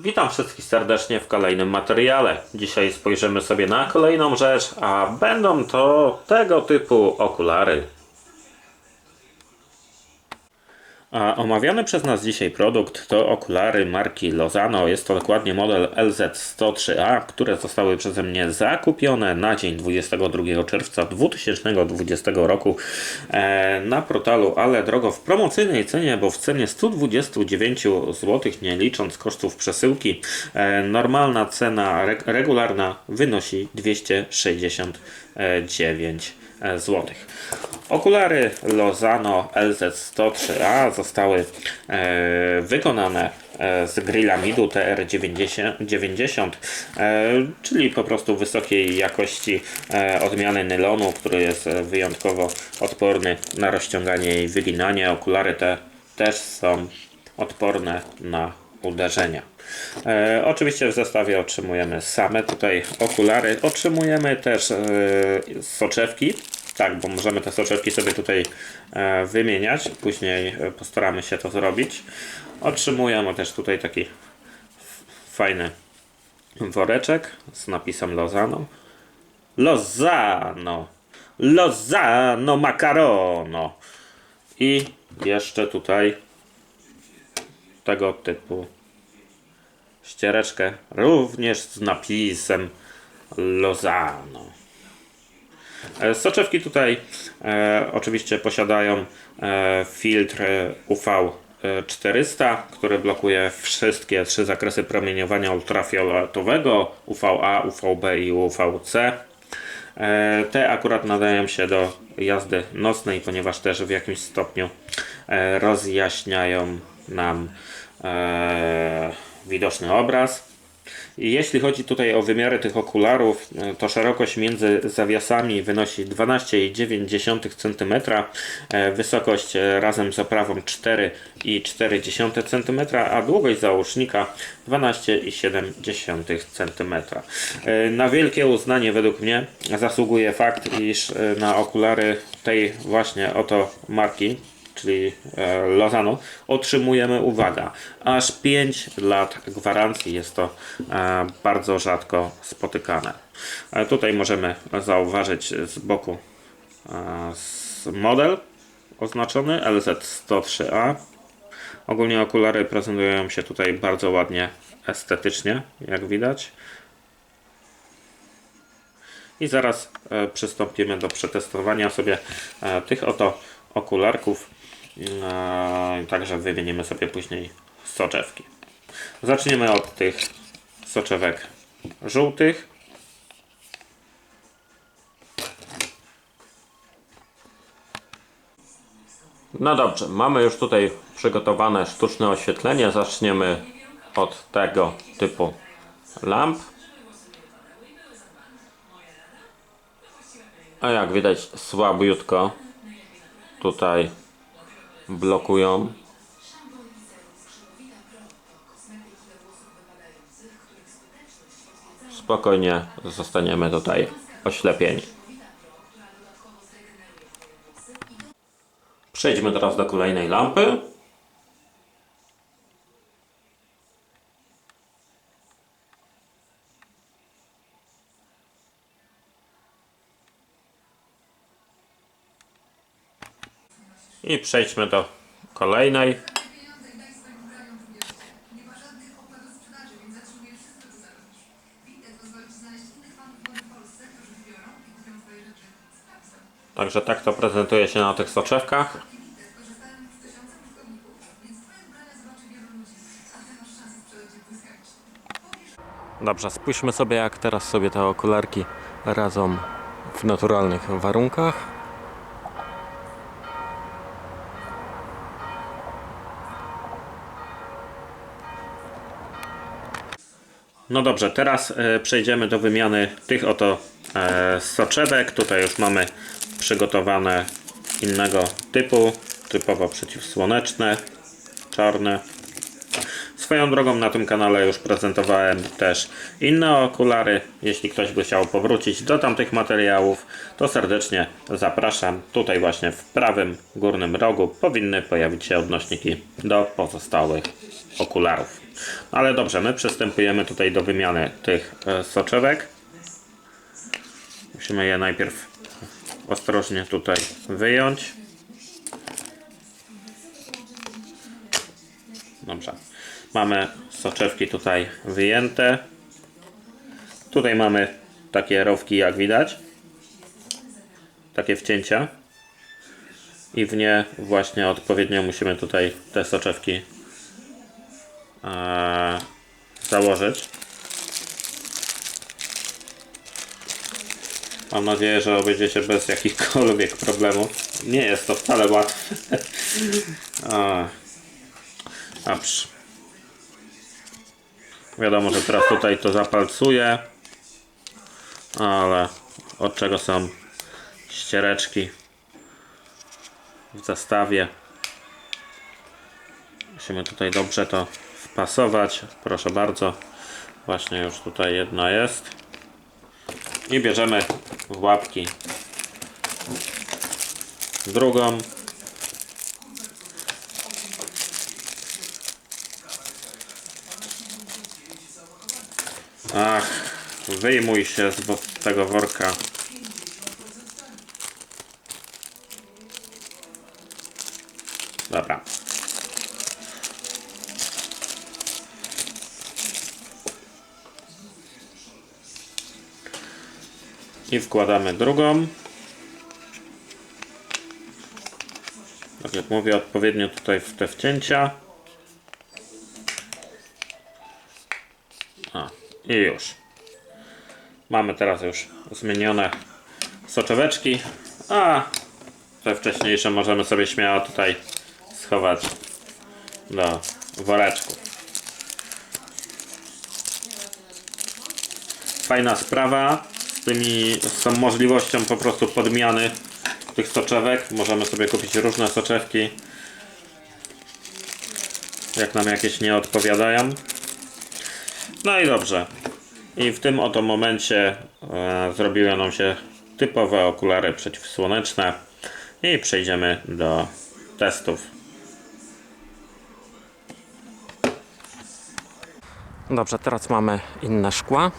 Witam wszystkich serdecznie w kolejnym materiale. Dzisiaj spojrzymy sobie na kolejną rzecz, a będą to tego typu okulary. A omawiany przez nas dzisiaj produkt to okulary marki Lozano. Jest to dokładnie model LZ103A, które zostały przeze mnie zakupione na dzień 22 czerwca 2020 roku e, na portalu Ale Drogo w promocyjnej cenie, bo w cenie 129 zł, nie licząc kosztów przesyłki. E, normalna cena re regularna wynosi 269 zł. Okulary Lozano LZ103A zostały e, wykonane e, z grillamidu TR90, e, czyli po prostu wysokiej jakości e, odmiany nylonu, który jest wyjątkowo odporny na rozciąganie i wyginanie. Okulary te też są odporne na uderzenia. E, oczywiście w zestawie otrzymujemy same tutaj okulary. Otrzymujemy też e, soczewki. Tak, bo możemy te soczewki sobie tutaj e, wymieniać. Później e, postaramy się to zrobić. Otrzymujemy też tutaj taki fajny woreczek z napisem Lozano. Lozano! Lozano Macarono! I jeszcze tutaj tego typu ściereczkę, również z napisem Lozano. E, Soczewki tutaj e, oczywiście posiadają e, filtr UV 400, który blokuje wszystkie trzy zakresy promieniowania ultrafioletowego UVA, UVB i UVC. Te akurat nadają się do jazdy nocnej, ponieważ też w jakimś stopniu rozjaśniają nam widoczny obraz. Jeśli chodzi tutaj o wymiary tych okularów, e, to szerokość między zawiasami wynosi 12,9 cm, e, wysokość e, razem z oprawą 4,4 cm, a długość załącznika 12,7 cm. Na wielkie uznanie według mnie zasługuje fakt, iż na okulary tej właśnie oto marki czyli e, Lozano, otrzymujemy, uwaga, aż 5 lat gwarancji. Jest to e, bardzo rzadko spotykane. E, tutaj możemy zauważyć z boku model oznaczony LZ103A. Ogólnie okulary prezentują się tutaj bardzo ładnie estetycznie, jak widać. I zaraz przystąpimy do przetestowania sobie tych oto okularków. E, Także wymienimy sobie później soczewki. Zaczniemy od tych soczewek żółtych. No dobrze, mamy już tutaj przygotowane sztuczne oświetlenie. Zaczniemy od tego typu lamp. A jak widać słabiutko tutaj blokują. Spokojnie zostaniemy tutaj oślepieni. Przejdźmy teraz do kolejnej lampy. I przejdźmy do kolejnej. Także tak to prezentuje się na tych soczewkach. Dobrze, spójrzmy sobie jak teraz sobie te okularki radzą w naturalnych warunkach. No dobrze, teraz e, przejdziemy do wymiany tych oto e, soczewek. Tutaj już mamy przygotowane innego typu, typowo przeciwsłoneczne, czarne. Swoją drogą na tym kanale już prezentowałem też inne okulary. Jeśli ktoś by chciał powrócić do tamtych materiałów, to serdecznie zapraszam. Tutaj właśnie w prawym górnym rogu powinny pojawić się odnośniki do pozostałych okularów. Ale dobrze, my przystępujemy tutaj do wymiany tych e, soczewek. Musimy je najpierw ostrożnie tutaj wyjąć. Dobrze. Mamy soczewki tutaj wyjęte. Tutaj mamy takie rowki, jak widać. Takie wcięcia. I w nie właśnie odpowiednio musimy tutaj te soczewki założyć. Mam nadzieję, że obejdzie się bez jakichkolwiek problemów. Nie jest to wcale łatwe. Dobrze. Wiadomo, że teraz tutaj to zapalcuje. Ale od czego są ściereczki w zestawie. Musimy tutaj dobrze to wpasować. Proszę bardzo. Właśnie już tutaj jedna jest. I bierzemy w łapki drugą. Ach, wyjmuj się z tego worka. Dobra. I wkładamy drugą. Tak jak mówię, odpowiednio tutaj w te wcięcia. A, i już. Mamy teraz już zmienione soczeweczki, a te wcześniejsze możemy sobie śmiało tutaj schować do woreczku. Fajna sprawa tymi z tą możliwością po prostu podmiany tych soczewek. Możemy sobie kupić różne soczewki. Jak nam jakieś nie odpowiadają. No i dobrze. I w tym oto momencie e, zrobiły nam się typowe okulary przeciwsłoneczne i przejdziemy do testów. Dobrze, teraz mamy inne szkła.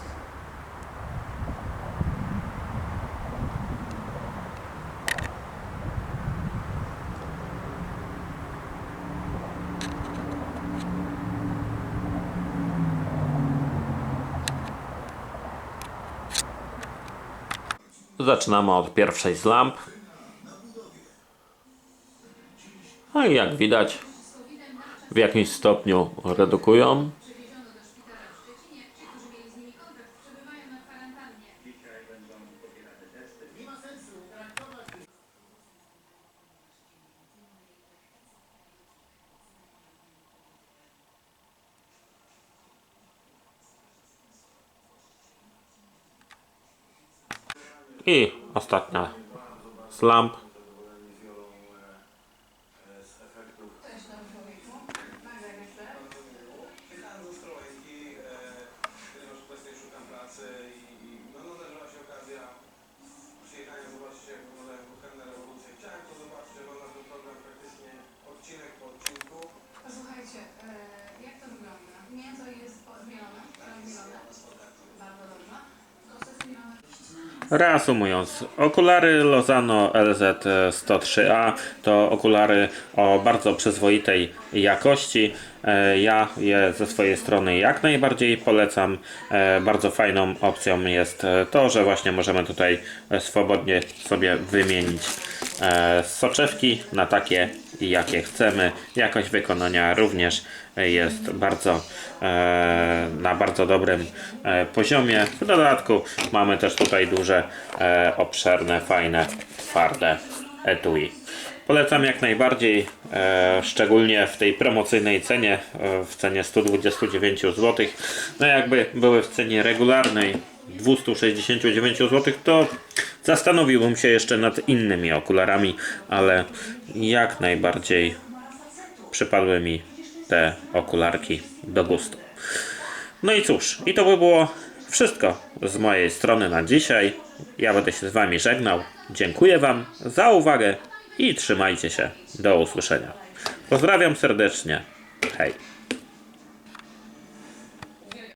Zaczynamy od pierwszej z lamp. No i jak widać, w jakimś stopniu redukują. I ostatnia z Reasumując, okulary Lozano LZ103A to okulary o bardzo przyzwoitej jakości. E, Ja je ze swojej strony jak najbardziej polecam. E, Bardzo fajną opcją jest e, to, że właśnie możemy tutaj swobodnie sobie wymienić soczewki na takie, jakie chcemy. Jakość wykonania również jest bardzo na bardzo dobrym poziomie. W dodatku mamy też tutaj duże, obszerne, fajne, twarde etui. Polecam jak najbardziej, e, szczególnie w tej promocyjnej cenie, e, w cenie 129 zł. No jakby były w cenie regularnej 269 zł, to zastanowiłbym się jeszcze nad innymi okularami, ale jak najbardziej przypadły mi te okularki do gustu. No i cóż, i to by było wszystko z mojej strony na dzisiaj. Ja będę się z Wami żegnał. Dziękuję Wam za uwagę i trzymajcie się. Do usłyszenia. Pozdrawiam serdecznie. Hej.